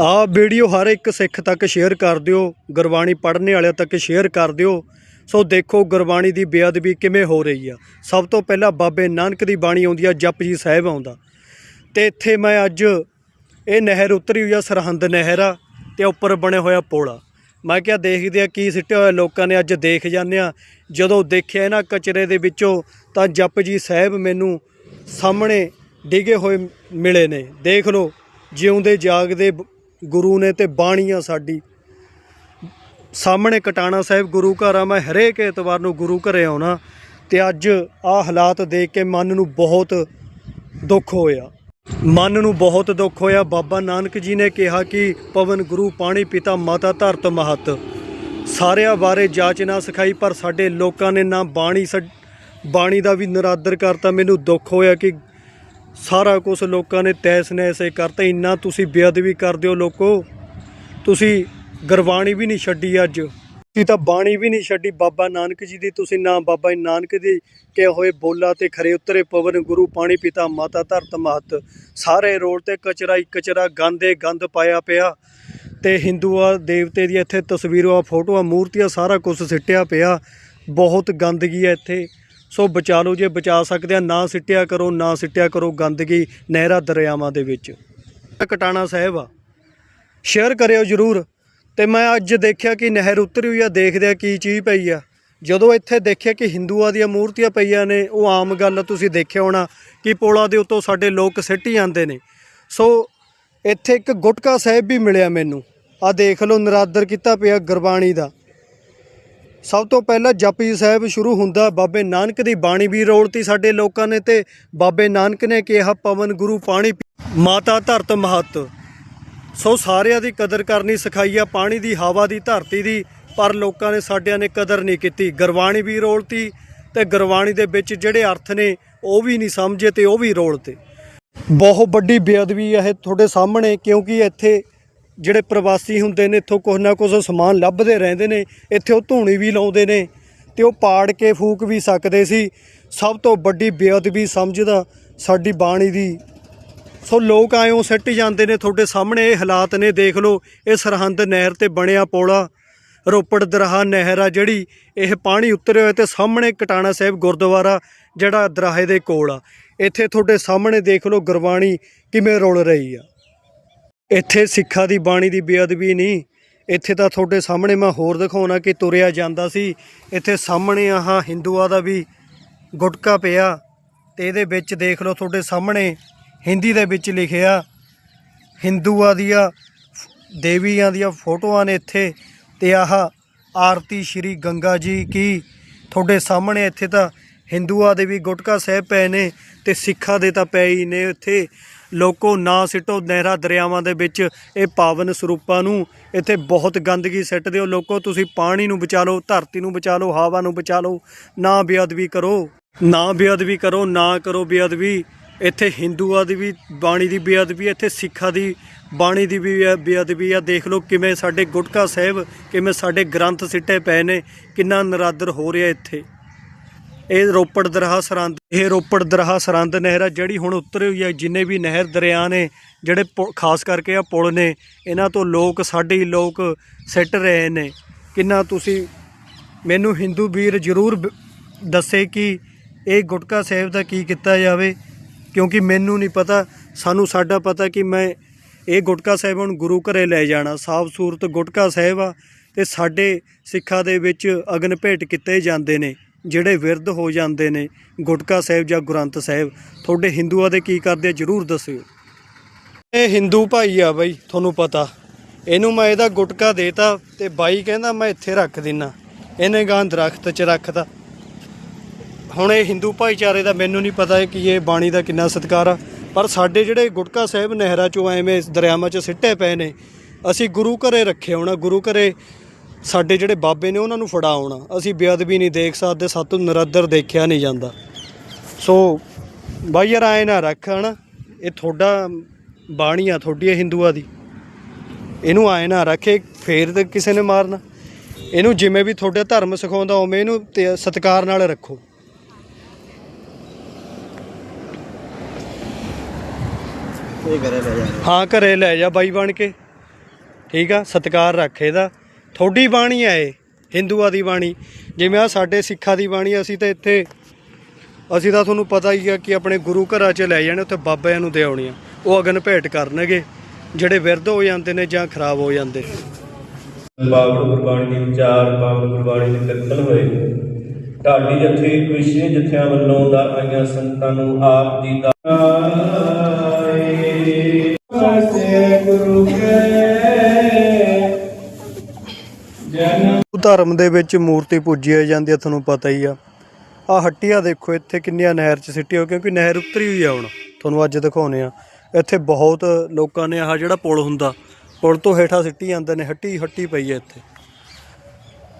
ਆਹ ਵੀਡੀਓ ਹਰ ਇੱਕ ਸਿੱਖ ਤੱਕ ਸ਼ੇਅਰ ਕਰ ਦਿਓ, ਗੁਰਬਾਣੀ ਪੜ੍ਹਨੇ ਵਾਲਿਆਂ ਤੱਕ ਸ਼ੇਅਰ ਕਰ ਦਿਓ। ਸੋ ਦੇਖੋ ਗੁਰਬਾਣੀ ਦੀ ਬੇਅਦਬੀ ਕਿਵੇਂ ਹੋ ਰਹੀ ਆ। ਸਭ ਤੋਂ ਪਹਿਲਾਂ ਬਾਬੇ ਨਾਨਕ ਦੀ ਬਾਣੀ ਆਉਂਦੀ ਆ ਜਪਜੀ ਸਾਹਿਬ ਆਉਂਦਾ। ਤੇ ਇੱਥੇ ਮੈਂ ਅੱਜ ਇਹ ਨਹਿਰ ਉਤਰੀ ਹੋਈ ਆ, ਸਰਹੰਦ ਨਹਿਰ ਆ, ਤੇ ਉੱਪਰ ਬਣਿਆ ਹੋਇਆ ਪੁਲ ਆ। ਮੈਂ ਕਿਹਾ ਦੇਖਦੇ ਆ ਕੀ ਸਿੱਟਿਆ ਹੋਇਆ ਲੋਕਾਂ ਨੇ, ਅੱਜ ਦੇਖ ਜਾਂਦੇ ਆ। ਜਦੋਂ ਦੇਖਿਆ ਇਹਨਾਂ ਕਚਰੇ ਦੇ ਵਿੱਚੋਂ, ਤਾਂ ਜਪਜੀ ਸਾਹਿਬ ਮੈਨੂੰ ਸਾਹਮਣੇ ਡਿੱਗੇ ਹੋਏ ਮਿਲੇ ਨੇ। ਦੇਖ ਲਓ ਜਿਉਂਦੇ ਜਾਗਦੇ ਗੁਰੂ ਨੇ ਤੇ ਬਾਣੀ ਆ ਸਾਡੀ। ਸਾਹਮਣੇ ਕਟਾਣਾ ਸਾਹਿਬ, ਗੁਰੂ ਘਰ ਆ, ਮੈਂ ਹਰੇਕ ਐਤਵਾਰ ਨੂੰ ਗੁਰੂ ਘਰੇ ਆਉਣਾ ਤੇ ਅੱਜ ਆਹ ਹਾਲਾਤ ਦੇਖ ਕੇ ਮਨ ਨੂੰ ਬਹੁਤ ਦੁੱਖ ਹੋਇਆ। ਮਨ ਨੂੰ ਬਹੁਤ ਦੁੱਖ ਹੋਇਆ। ਬਾਬਾ ਨਾਨਕ ਜੀ ਨੇ ਕਿਹਾ ਕਿ ਪਵਨ ਗੁਰੂ, ਪਾਣੀ ਪਿਤਾ, ਮਾਤਾ ਧਰਤ ਮਹਤ। ਸਾਰਿਆਂ ਬਾਰੇ ਜਾਚ ਨਾ ਸਿਖਾਈ, ਪਰ ਸਾਡੇ ਲੋਕਾਂ ਨੇ ਨਾ ਬਾਣੀ ਸਾ- ਬਾਣੀ ਦਾ ਵੀ ਨਿਰਾਦਰ ਕਰਤਾ। ਮੈਨੂੰ ਦੁੱਖ ਹੋਇਆ ਕਿ ਸਾਰਾ ਕੁਝ ਲੋਕਾਂ ਨੇ ਤੈਸ ਨੈਸੇ ਕਰਤਾ, ਇੰਨਾ ਤੁਸੀਂ ਬੇਅਦਬੀ ਕਰਦੇ ਹੋ ਲੋਕੋ। ਤੁਸੀਂ ਗੁਰਬਾਣੀ ਵੀ ਨਹੀਂ ਛੱਡੀ ਅੱਜ। ਤੁਸੀਂ ਤਾਂ ਬਾਣੀ ਵੀ ਨਹੀਂ ਛੱਡੀ, ਬਾਬਾ ਨਾਨਕ ਜੀ ਦੀ ਤੁਸੀਂ ਨਾ, ਬਾਬਾ ਨਾਨਕ ਦੀ ਕਿਹਾ ਹੋਏ ਬੋਲਾ ਤੇ ਖਰੇ ਉਤਰੇ ਪਵਨ ਗੁਰੂ, ਪਾਣੀ ਪਿਤਾ, ਮਾਤਾ ਧਰਤ ਮਹਤ। ਸਾਰੇ ਰੋਡ ਤੇ ਕਚਰਾ ਹੀ ਕਚਰਾ, ਗੰਦੇ ਗੰਦ ਪਾਇਆ ਪਿਆ। ਤੇ ਹਿੰਦੂਆ ਦੇਵਤੇ ਦੀ ਇੱਥੇ ਤਸਵੀਰਾਂ, ਫੋਟੋਆਂ, ਮੂਰਤੀਆਂ, ਸਾਰਾ ਕੁਝ ਸਿੱਟਿਆ ਪਿਆ। ਬਹੁਤ ਗੰਦਗੀ ਹੈ ਇੱਥੇ। ਸੋ ਬਚਾ ਲਓ ਜੇ ਬਚਾ ਸਕਦੇ ਆ, ਨਾ ਸਿੱਟਿਆ ਕਰੋ, ਨਾ ਸਿੱਟਿਆ ਕਰੋ ਗੰਦਗੀ ਨਹਿਰਾ ਦਰਿਆਵਾਂ ਦੇ ਵਿੱਚ। ਕਟਾਣਾ ਸਾਹਿਬ ਆ। ਸ਼ੇਅਰ ਕਰਿਓ ਜਰੂਰ। ਤੇ ਮੈਂ ਅੱਜ ਦੇਖਿਆ ਕਿ ਨਹਿਰ ਉਤਰੀ ਹੋਈ ਆ, ਦੇਖਦੇ ਆ ਕੀ ਚੀਜ਼ ਪਈ ਆ। ਜਦੋਂ ਇੱਥੇ ਦੇਖਿਆ ਕਿ ਹਿੰਦੂਆਂ ਦੀਆਂ ਮੂਰਤੀਆਂ ਪਈਆਂ ਨੇ, ਉਹ ਆਮ ਗੱਲ ਤੁਸੀਂ ਦੇਖਿਆ ਹੋਣਾ ਕਿ ਪੋਲਾਂ ਦੇ ਉੱਤੋਂ ਸਾਡੇ ਲੋਕ ਸਿੱਟੀ ਜਾਂਦੇ ਨੇ। ਸੋ ਇੱਥੇ ਇੱਕ ਗੁਟਕਾ ਸਾਹਿਬ ਵੀ ਮਿਲਿਆ ਮੈਨੂੰ। ਆ ਦੇਖ ਲਓ, ਨਰਾਦਰ ਕੀਤਾ ਪਿਆ ਗੁਰਬਾਣੀ ਦਾ। ਸਭ ਤੋਂ ਪਹਿਲਾਂ ਜਪਜੀ ਸਾਹਿਬ ਸ਼ੁਰੂ ਹੁੰਦਾ ਬਾਬੇ ਨਾਨਕ ਦੀ ਬਾਣੀ ਵੀ ਰੋਲਤੀ ਸਾਡੇ ਲੋਕਾਂ ਨੇ ਤੇ ਬਾਬੇ ਨਾਨਕ ਨੇ ਕਿਹਾ, ਪਵਨ ਗੁਰੂ ਪਾਣੀ ਮਾਤਾ ਧਰਤ ਮਹਤ। ਸੋ ਸਾਰਿਆਂ ਦੀ ਕਦਰ ਕਰਨੀ ਸਿਖਾਈ ਆ ਪਾਣੀ ਦੀ, ਹਵਾ ਦੀ, ਧਰਤੀ ਦੀ, ਪਰ ਲੋਕਾਂ ਨੇ ਸਾਡਿਆਂ ਨੇ ਕਦਰ ਨਹੀਂ ਕੀਤੀ। ਗੁਰਬਾਣੀ ਵੀ ਰੋਲਤੀ ਤੇ ਗੁਰਬਾਣੀ ਦੇ ਵਿੱਚ ਜਿਹੜੇ ਅਰਥ ਨੇ, ਉਹ ਵੀ ਨਹੀਂ ਸਮਝੇ ਤੇ ਉਹ ਵੀ ਰੋਲਤੇ ਬਹੁਤ ਵੱਡੀ ਬੇਅਦਬੀ ਆ ਇਹ ਤੁਹਾਡੇ ਸਾਹਮਣੇ, ਕਿਉਂਕਿ ਇੱਥੇ ਜਿਹੜੇ ਪ੍ਰਵਾਸੀ ਹੁੰਦੇ ਨੇ, ਇੱਥੋਂ ਕੁਛ ਨਾ ਕੁਛ ਸਮਾਨ ਲੱਭਦੇ ਰਹਿੰਦੇ ਨੇ, ਇੱਥੇ ਉਹ ਧੂਣੀ ਵੀ ਲਾਉਂਦੇ ਨੇ ਤੇ ਉਹ ਪਾੜ ਕੇ ਫੂਕ ਵੀ ਸਕਦੇ ਸੀ। ਸਭ ਤੋਂ ਵੱਡੀ ਬੇਅਦਬੀ ਸਮਝਦਾ ਸਾਡੀ ਬਾਣੀ ਦੀ। ਸੋ ਲੋਕ ਆਇਓ ਸਿੱਟ ਜਾਂਦੇ ਨੇ, ਤੁਹਾਡੇ ਸਾਹਮਣੇ ਇਹ ਹਾਲਾਤ ਨੇ, ਦੇਖ ਲਓ, ਇਹ ਸਰਹੰਦ ਨਹਿਰ ਤੇ ਬਣਿਆ ਪੋਲਾ, ਰੋਪੜ ਦਰਹਾ ਨਹਿਰ ਆ ਜਿਹੜੀ, ਇਹ ਪਾਣੀ ਉਤਰਿਆ ਹੋਇਆ ਤੇ ਸਾਹਮਣੇ ਕਟਾਣਾ ਸਾਹਿਬ ਗੁਰਦੁਆਰਾ ਜਿਹੜਾ ਦਰਾਹੇ ਦੇ ਕੋਲ ਆ। ਇੱਥੇ ਤੁਹਾਡੇ ਸਾਹਮਣੇ ਦੇਖ ਲਓ ਗੁਰਬਾਣੀ ਕਿਵੇਂ ਰੁਲ ਰਹੀ ਆ। ਇੱਥੇ ਸਿੱਖਾਂ ਦੀ ਬਾਣੀ ਦੀ ਬੇਅਦਬੀ ਨਹੀਂ। ਇੱਥੇ ਤਾਂ ਤੁਹਾਡੇ ਸਾਹਮਣੇ ਮੈਂ ਹੋਰ ਦਿਖਾਉਣਾ ਕਿ ਤੁਰਿਆ ਜਾਂਦਾ ਸੀ। ਇੱਥੇ ਸਾਹਮਣੇ ਆਹ ਹਿੰਦੂਆਂ ਦਾ ਵੀ ਗੁਟਕਾ ਪਿਆ ਤੇ ਇਹਦੇ ਵਿੱਚ ਦੇਖ ਲਓ ਤੁਹਾਡੇ ਸਾਹਮਣੇ ਹਿੰਦੀ ਦੇ ਵਿੱਚ ਲਿਖਿਆ, ਹਿੰਦੂਆਂ ਦੀਆਂ ਦੇਵੀਆਂ ਦੀਆਂ ਫੋਟੋਆਂ ਨੇ ਇੱਥੇ ਤੇ ਆਹ ਆਰਤੀ ਸ਼੍ਰੀ ਗੰਗਾ ਜੀ ਕੀ। ਤੁਹਾਡੇ ਸਾਹਮਣੇ ਇੱਥੇ ਤਾਂ ਹਿੰਦੂਆਂ ਦੇ ਵੀ ਗੁਟਕਾ ਸਾਹਿਬ ਪਏ ਨੇ ਤੇ ਸਿੱਖਾਂ ਦੇ ਤਾਂ ਪਏ ਹੀ ਨੇ ਇੱਥੇ। ਲੋਕੋ ਨਾ ਸਿੱਟੋ ਨਹਿਰਾ ਦਰਿਆਵਾਂ ਦੇ ਵਿੱਚ ਇਹ ਪਾਵਨ ਸਰੂਪਾਂ ਨੂੰ ਇੱਥੇ ਬਹੁਤ ਗੰਦਗੀ ਸਿੱਟ ਦਿਓ ਲੋਕੋ, ਤੁਸੀਂ ਪਾਣੀ ਨੂੰ ਬਚਾ ਲਓ, ਧਰਤੀ ਨੂੰ ਬਚਾ ਲਓ, ਹਵਾ ਨੂੰ ਬਚਾ ਲਓ। ਨਾ ਬੇਅਦਬੀ ਕਰੋ। ਨਾ ਬੇਅਦਬੀ ਕਰੋ, ਨਾ ਕਰੋ ਬੇਅਦਬੀ। ਇੱਥੇ ਹਿੰਦੂਆਂ ਦੀ ਵੀ ਬਾਣੀ ਦੀ ਬੇਅਦਬੀ ਇੱਥੇ ਸਿੱਖਾਂ ਦੀ ਬਾਣੀ ਦੀ ਵੀ ਬੇਅਦਬੀ ਆ ਦੇਖ ਲਓ ਕਿਵੇਂ ਸਾਡੇ ਗੁਟਕਾ ਸਾਹਿਬ, ਕਿਵੇਂ ਸਾਡੇ ਗ੍ਰੰਥ ਸਿੱਟੇ ਪਏ ਨੇ, ਕਿੰਨਾ ਨਰਾਦਰ ਹੋ ਰਿਹਾ ਇੱਥੇ। ਇਹ ਰੋਪੜ ਦਰਹਾ ਸਰੰਦ ਇਹ ਰੋਪੜ ਦਰਹਾ ਸਰੰਦ ਨਹਿਰ ਆ, ਜਿਹੜੀ ਹੁਣ ਉਤਰੀ ਹੋਈ ਹੈ ਜਿੰਨੇ ਵੀ ਨਹਿਰ ਦਰਿਆ ਨੇ, ਜਿਹੜੇ ਪੁ- ਖਾਸ ਕਰਕੇ ਆ ਪੁਲ ਨੇ, ਇਹਨਾਂ ਤੋਂ ਲੋਕ, ਸਾਡੇ ਹੀ ਲੋਕ ਸਿੱਟ ਰਹੇ ਨੇ। ਕਿੰਨਾ ਤੁਸੀਂ ਮੈਨੂੰ ਹਿੰਦੂ ਵੀਰ ਜ਼ਰੂਰ ਬ- ਦੱਸੇ ਕਿ ਇਹ ਗੁਟਕਾ ਸਾਹਿਬ ਦਾ ਕੀ ਕੀਤਾ ਜਾਵੇ, ਕਿਉਂਕਿ ਮੈਨੂੰ ਨਹੀਂ ਪਤਾ, ਸਾਨੂੰ ਸਾਡਾ ਪਤਾ ਕਿ ਮੈਂ ਇਹ ਗੁਟਕਾ ਸਾਹਿਬ ਹੁਣ ਗੁਰੂ ਘਰੇ ਲੈ ਜਾਣਾ। ਸਾਫ਼ ਸੂਰਤ ਗੁਟਕਾ ਸਾਹਿਬ ਆ, ਤੇ ਸਾਡੇ ਸਿੱਖਾਂ ਦੇ ਵਿੱਚ ਅਗਨ ਭੇਟ ਕੀਤੇ ਜਾਂਦੇ ਨੇ। ਜਿਹੜੇ ਵਿਰਧ ਹੋ ਜਾਂਦੇ ਨੇ, ਗੁਟਕਾ ਸਾਹਿਬ ਜਾਂ ਗੁਰੰਤ ਸਾਹਿਬ, ਤੁਹਾਡੇ ਹਿੰਦੂਆਂ ਦੇ ਕੀ ਕਰਦੇ ਜਰੂਰ ਦੱਸਿਓ। ਇਹ ਹਿੰਦੂ ਭਾਈ ਆ ਬਾਈ, ਤੁਹਾਨੂੰ ਪਤਾ। ਇਹਨੂੰ ਮੈਂ ਇਹਦਾ ਗੁਟਕਾ ਦੇਤਾ ਤੇ ਬਾਈ ਕਹਿੰਦਾ ਮੈਂ ਇੱਥੇ ਰੱਖ ਦਿੰਨਾ। ਇਹਨੇ ਗਾਂ ਦਰਖਤ 'ਚ ਰੱਖਤਾ। ਹੁਣ ਇਹ ਹਿੰਦੂ ਭਾਈਚਾਰੇ ਦਾ ਮੈਨੂੰ ਨਹੀਂ ਪਤਾ ਹੈ ਕਿ, ਇਹ ਬਾਣੀ ਦਾ ਕਿੰਨਾ ਸਤਿਕਾਰ ਆ। ਪਰ ਸਾਡੇ ਜਿਹੜੇ ਗੁਟਕਾ ਸਾਹਿਬ ਨਹਿਰਾਂ ਚੋਂ ਐਵੇਂ ਦਰਿਆਵਾਂ 'ਚ ਸਿੱਟੇ ਪਏ ਨੇ, ਅਸੀਂ ਗੁਰੂ ਘਰੇ ਰੱਖੇ ਹੋਣਾ, ਗੁਰੂ ਘਰੇ ਸਾਡੇ ਜਿਹੜੇ ਬਾਬੇ ਨੇ ਉਹਨਾਂ ਨੂੰ ਫੜਾ ਆਉਣਾ ਅਸੀਂ ਬੇਅਦਬੀ ਨਹੀਂ ਦੇਖ ਸਕਦੇ ਸਾਤੋਂ ਨਰਦਰ ਦੇਖਿਆ ਨਹੀਂ ਜਾਂਦਾ। ਸੋ ਬਾਈ ਯਾਰ ਆਏ ਨਾ ਰੱਖ ਹਨਾ? ਇਹ ਤੁਹਾਡਾ ਬਾਣੀ ਆ ਤੁਹਾਡੀ ਇਹ ਹਿੰਦੂਆਂ ਦੀ। ਇਹਨੂੰ ਆਏ ਨਾ ਰੱਖੇ ਫੇਰ ਤੇ ਕਿਸੇ ਨੇ ਮਾਰਨਾ। ਇਹਨੂੰ ਜਿਵੇਂ ਵੀ ਤੁਹਾਡੇ ਧਰਮ ਸਿਖਾਉਂਦਾ ਉਵੇਂ ਇਹਨੂੰ ਸਤਿਕਾਰ ਨਾਲ ਰੱਖੋ। ਇਹ ਘਰੇ ਲੈ ਜਾ। ਹਾਂ ਘਰੇ ਲੈ ਜਾ ਬਾਈ ਬਣ ਕੇ। ਠੀਕ ਆ ਸਤਿਕਾਰ ਰੱਖ ਇਹਦਾ। ਥੋੜੀ ਬਾਣੀ ਆ ਇਹ, ਹਿੰਦੂਆਂ ਦੀ ਬਾਣੀ। ਜਿਵੇਂ ਆ ਸਾਡੇ ਸਿੱਖਾਂ ਦੀ ਬਾਣੀ, ਅਸੀਂ ਤਾਂ ਇੱਥੇ, ਅਸੀਂ ਤਾਂ ਤੁਹਾਨੂੰ ਪਤਾ ਹੀ ਆ ਕਿ ਆਪਣੇ ਗੁਰੂ ਘਰਾਂ 'ਚ ਲੈ ਜਾਣੇ, ਉੱਥੇ ਬਾਬਿਆਂ ਨੂੰ ਦੇ ਆਉਣੀਆਂ ਉਹ ਅਗਨ ਭੇਟ ਕਰਨਗੇ, ਜਿਹੜੇ ਵਿਰਧ ਹੋ ਜਾਂਦੇ ਨੇ ਜਾਂ ਖਰਾਬ ਹੋ ਜਾਂਦੇ। ਬਾਬਲ ਗੁਰਬਾਣੀ ਦੇ ਵਿਚਾਰ ਬਾਬਲ ਗੁਰਬਾਣੀ ਦੇ ਕੀਰਤਨ ਹੋਏ। ਢਾਡੀ ਜਥੇ ਕ੍ਰਿਸ਼ਨ ਜਥਿਆਂ ਵੱਲੋਂ ਦਰ ਆਈਆਂ ਸੰਤਾਂ ਨੂੰ ਆਪ ਦੀ ਦਾ ਧਰਮ ਦੇ ਵਿੱਚ ਮੂਰਤੀ ਪੂਜੀ ਜਾਂਦੀ ਆ, ਤੁਹਾਨੂੰ ਪਤਾ ਹੀ ਆ। ਆ ਹੱਟੀਆਂ ਦੇਖੋ, ਇੱਥੇ ਕਿੰਨੀਆਂ ਨਹਿਰ 'ਚ ਸਿੱਟੀਆਂ ਹੋ ਕਿਉਂਕਿ ਨਹਿਰ ਉਤਰੀ ਹੋਈ ਆ ਹੁਣ। ਤੁਹਾਨੂੰ ਅੱਜ ਦਿਖਾਉਨੇ ਆ। ਇੱਥੇ ਬਹੁਤ ਲੋਕਾਂ ਨੇ ਆਹ ਜਿਹੜਾ ਪੁਲ ਹੁੰਦਾ, ਪੁਲ ਤੋਂ ਹੇਠਾਂ ਸਿੱਟੀ ਜਾਂਦੇ ਨੇ, ਹੱਟੀ ਹੱਟੀ ਪਈ ਹੈ ਇੱਥੇ।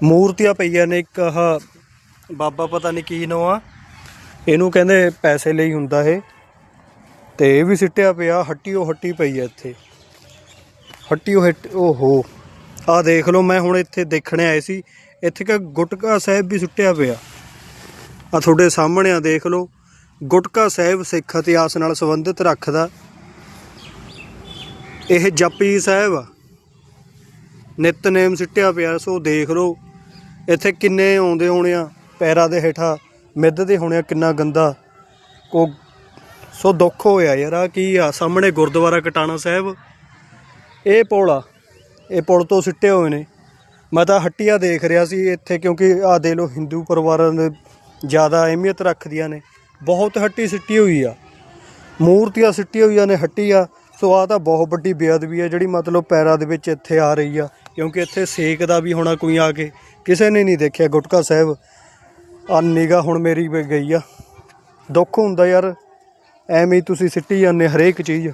ਮੂਰਤੀਆਂ ਪਈਆਂ ਨੇ ਇੱਕ ਆਹ, ਬਾਬਾ ਪਤਾ ਨਹੀਂ ਕੀ ਨਾਂ ਆ। ਇਹਨੂੰ ਕਹਿੰਦੇ ਪੈਸੇ ਲਈ ਹੁੰਦਾ ਇਹ। ਤੇ ਇਹ ਵੀ ਸਿੱਟਿਆ ਪਿਆ ਹੱਟੀ ਉਹ ਹੱਟੀ ਪਈ ਹੈ ਇੱਥੇ। ਹੱਟੀ ਉਹ ਹੱਟ ਓਹੋ। ਆਹ ਦੇਖ ਲਓ, ਮੈਂ ਹੁਣ ਇੱਥੇ ਦੇਖਣੇ ਆਏ ਸੀ। ਇੱਥੇ ਕਾ ਗੁਟਕਾ ਸਾਹਿਬ ਵੀ ਸੁੱਟਿਆ ਪਿਆ। ਆ ਤੁਹਾਡੇ ਸਾਹਮਣੇ ਆ, ਦੇਖ ਲਓ। ਗੁਟਕਾ ਸਾਹਿਬ ਸਿੱਖ ਇਤਿਹਾਸ ਨਾਲ ਸੰਬੰਧਿਤ ਰੱਖਦਾ। ਇਹ ਜਪਜੀ ਸਾਹਿਬ ਆ। ਨਿਤਨੇਮ ਸਿੱਟਿਆ ਪਿਆ, ਸੋ ਦੇਖ ਲਓ। ਇੱਥੇ ਕਿੰਨੇ ਆਉਂਦੇ ਹੋਣੇ ਆ, ਪੈਰਾਂ ਦੇ ਹੇਠਾਂ, ਮਿੱਧ ਦੇ ਹੋਣੇ ਆ, ਕਿੰਨਾ ਗੰਦਾ। ਕੋ ਸੋ ਦੁੱਖ ਹੋਇਆ ਯਾਰ ਆ ਕੀ ਆ? ਸਾਹਮਣੇ ਗੁਰਦੁਆਰਾ ਕਟਾਣਾ ਸਾਹਿਬ। ਇਹ ਪੁਲ ਆ ਇਹ ਪੁਲ ਤੋਂ ਸਿੱਟੇ ਹੋਏ ਨੇ। ਮੈਂ ਤਾਂ ਹੱਟੀਆਂ ਦੇਖ ਰਿਹਾ ਸੀ ਇੱਥੇ ਕਿਉਂਕਿ ਆ ਦੇ ਲੋ ਹਿੰਦੂ ਪਰਿਵਾਰਾਂ ਦੇ ਜ਼ਿਆਦਾ ਅਹਿਮੀਅਤ ਰੱਖਦੀਆਂ ਨੇ। ਬਹੁਤ ਹੱਟੀ ਸਿੱਟੀ ਹੋਈ ਆ। ਮੂਰਤੀਆਂ ਸਿੱਟੀ ਹੋਈਆਂ ਨੇ ਹੱਟੀ ਆ ਸੋ ਆ ਤਾਂ ਬਹੁਤ ਵੱਡੀ ਬੇਅਦਬੀ ਆ ਜਿਹੜੀ ਮਤਲਬ ਪੈਰਾਂ ਦੇ ਵਿੱਚ ਇੱਥੇ ਆ ਰਹੀ ਆ। ਕਿਉਂਕਿ ਇੱਥੇ ਸੇਕ ਦਾ ਵੀ ਹੋਣਾ ਕੋਈ ਆ ਕੇ ਕਿਸੇ ਨੇ ਨਹੀਂ ਦੇਖਿਆ ਗੁਟਕਾ ਸਾਹਿਬ। ਆ ਨਿਗਾ ਹੁਣ ਮੇਰੀ ਗਈ ਆ। ਦੁੱਖ ਹੁੰਦਾ ਯਾਰ। ਐਵੇਂ ਹੀ ਤੁਸੀਂ ਸਿੱਟੀ ਜਾਂਦੇ ਹਰੇਕ ਚੀਜ਼।